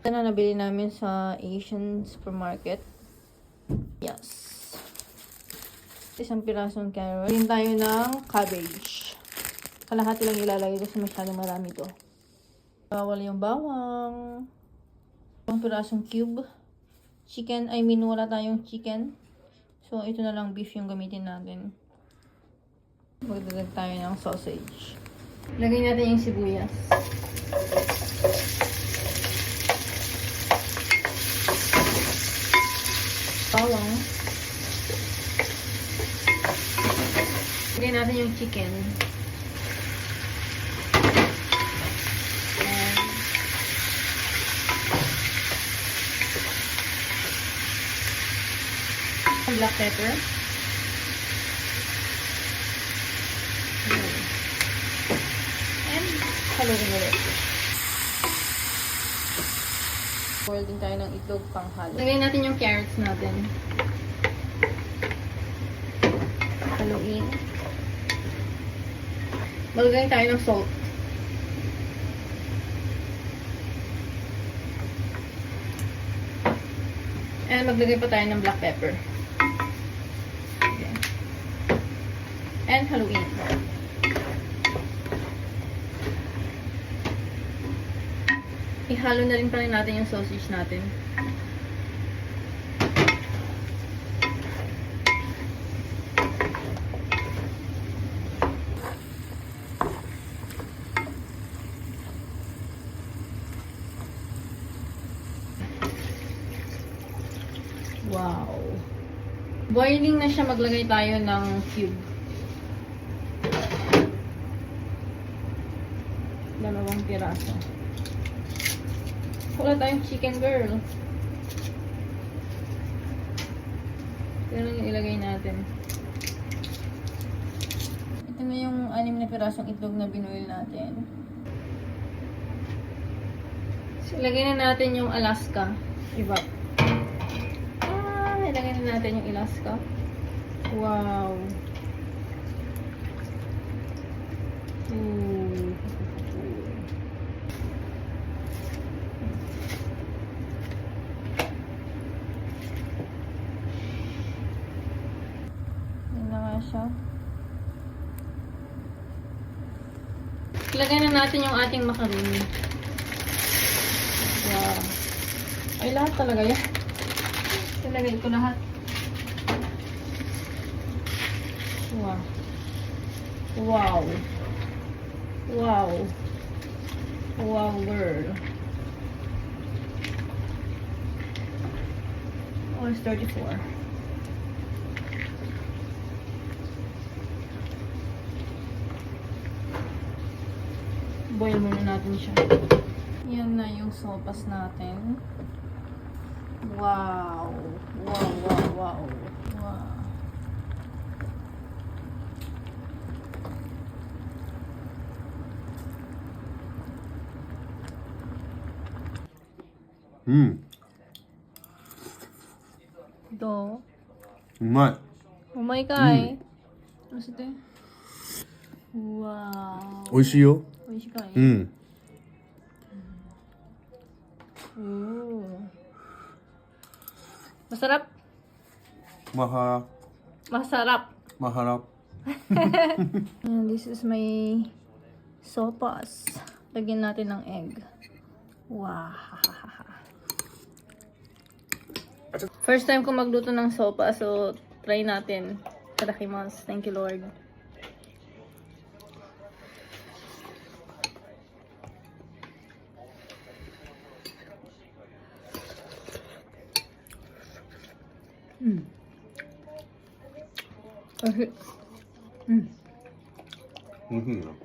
Ito na nabili namin sa Asian supermarket. Yes. Isang pirasong carrot. Rin tayo ng cabbage. Kalahati lang ilalagay kasi masyadong marami to. Bawal yung bawang. Isang pirasong cube. Chicken, I mean wala tayong chicken. So ito na lang beef yung gamitin natin. Magdadag tayo ng sausage. Lagay natin yung sibuyas. Bawang. Lagay natin yung chicken. And ang black pepper. And haluin. Boil din tayo ng itlog pang halo. Lagay natin yung carrots natin. Haluin. Maglagay tayo ng salt. And maglagay pa tayo ng black pepper. Okay. And haluin. Ihalo na rin pa rin natin yung sausage natin. Wow. Boiling na siya, maglagay tayo ng cube. Dalawang piraso. Wala tayong chicken girl. Lang yung ilagay natin. Ito na yung anim na pirasong itlog na binuil natin. So, ilagay na natin yung Alaska. Iba. Ah, ilagay na natin yung Alaska. Wow. Siya. Ilagay na natin yung ating macaroni. Wow. Ay, lahat talaga yan. Ilagay ko lahat. Wow. Wow. Wow. Wow, girl. Oh, it's 34. boil muna natin siya. Yan na yung sopas natin. Wow! Wow, wow, wow. Wow. Mm. Do. うまお前かい、うん、そしてうわー美味しいよ Oishikain. 음, Ooh. Masarap. 마하, Masarap. 마하랍. And this is my sopas. Lagyan natin ng egg. Wow. First time ko magluto ng sopa, so try natin. Tadakimasu. Thank you, Lord. Mm. Okay. Mm. 음,